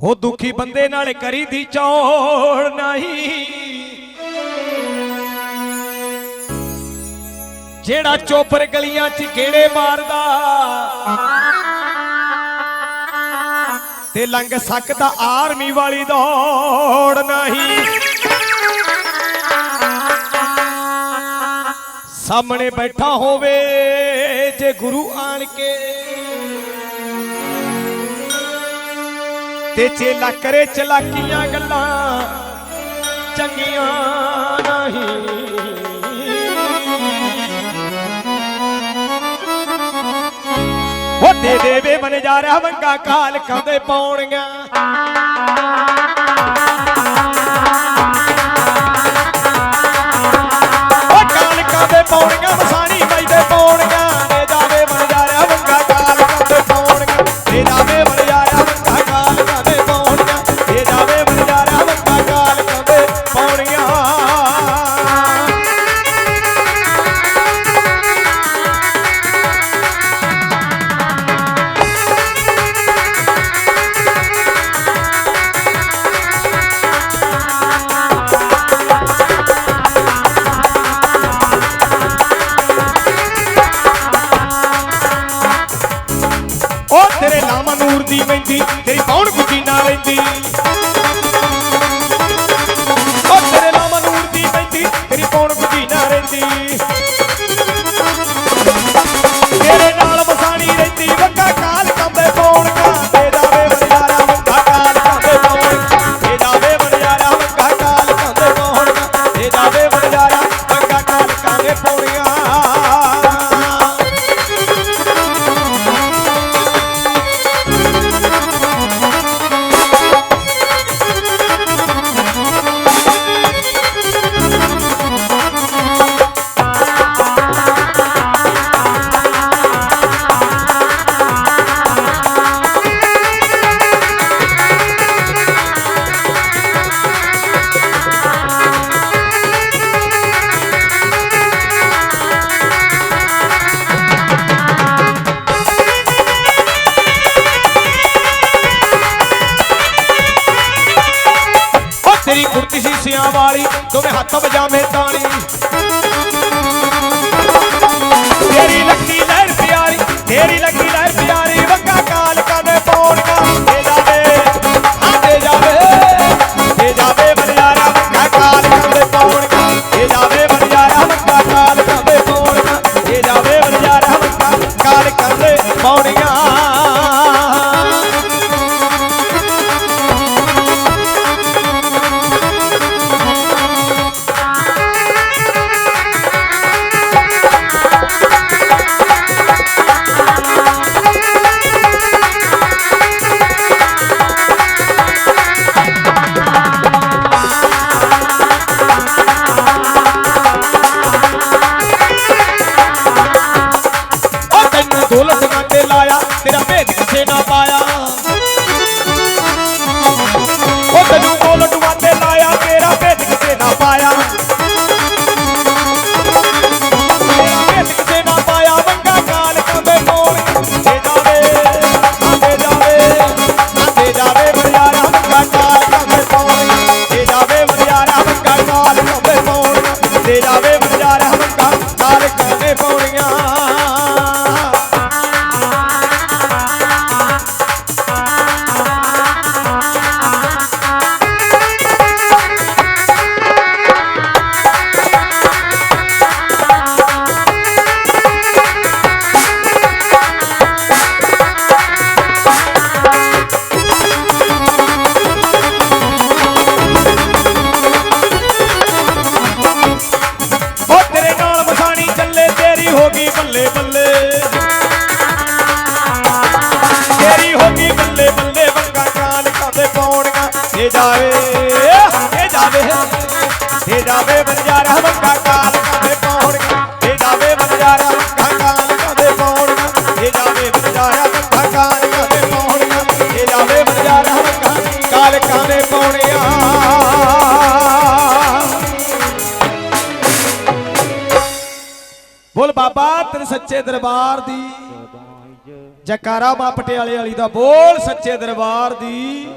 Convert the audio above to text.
ਉਹ ਦੁਖੀ ਬੰਦੇ ਨਾਲ ਕਰੀ ਦੀ ਚੋੜ ਨਹੀਂ। ਜਿਹੜਾ ਚੋਪਰ ਗਲੀਆਂ 'ਚ ਕਿਹੜੇ ਮਾਰਦਾ, ਤੇ ਲੰਘ ਸਕਦਾ ਆਰਮੀ ਵਾਲੀ ਦੌੜ ਨਹੀਂ। ਸਾਹਮਣੇ ਬੈਠਾ ਹੋਵੇ ਜੇ ਗੁਰੂ ਆਣ ਕੇ ਤੇ ਚੇਲਾ ਕਰੇ ਚਲਾਕੀਆਂ ਗੱਲਾਂ। ਚੰਗੀਆਂ ਨਹੀਂ। ਉਹ ਦੇਵੇ ਮਨ ਜਾ ਰਿਹਾ ਵੰਗਾ ਕਾਲ ਖਾਂਦੇ ਪਾਉਣੀਆਂ ਪੌੜੀਆਂ ਕੀਤੀ ਸੀ ਸਿਆਂ ਵਾਲੀ ਦੋਵੇਂ ਹੱਥ ਵਜਾਵੇਂ ਤਾਣੀ 服了，ਬੋਲ ਬਾਬਾ, ਤੇਰੇ ਸੱਚੇ ਦਰਬਾਰ ਦੀ। ਜਕਾਰਾ ਬਾ ਪਟਿਆਲੇ ਵਾਲੀ ਦਾ ਬੋਲ, ਸੱਚੇ ਦਰਬਾਰ ਦੀ।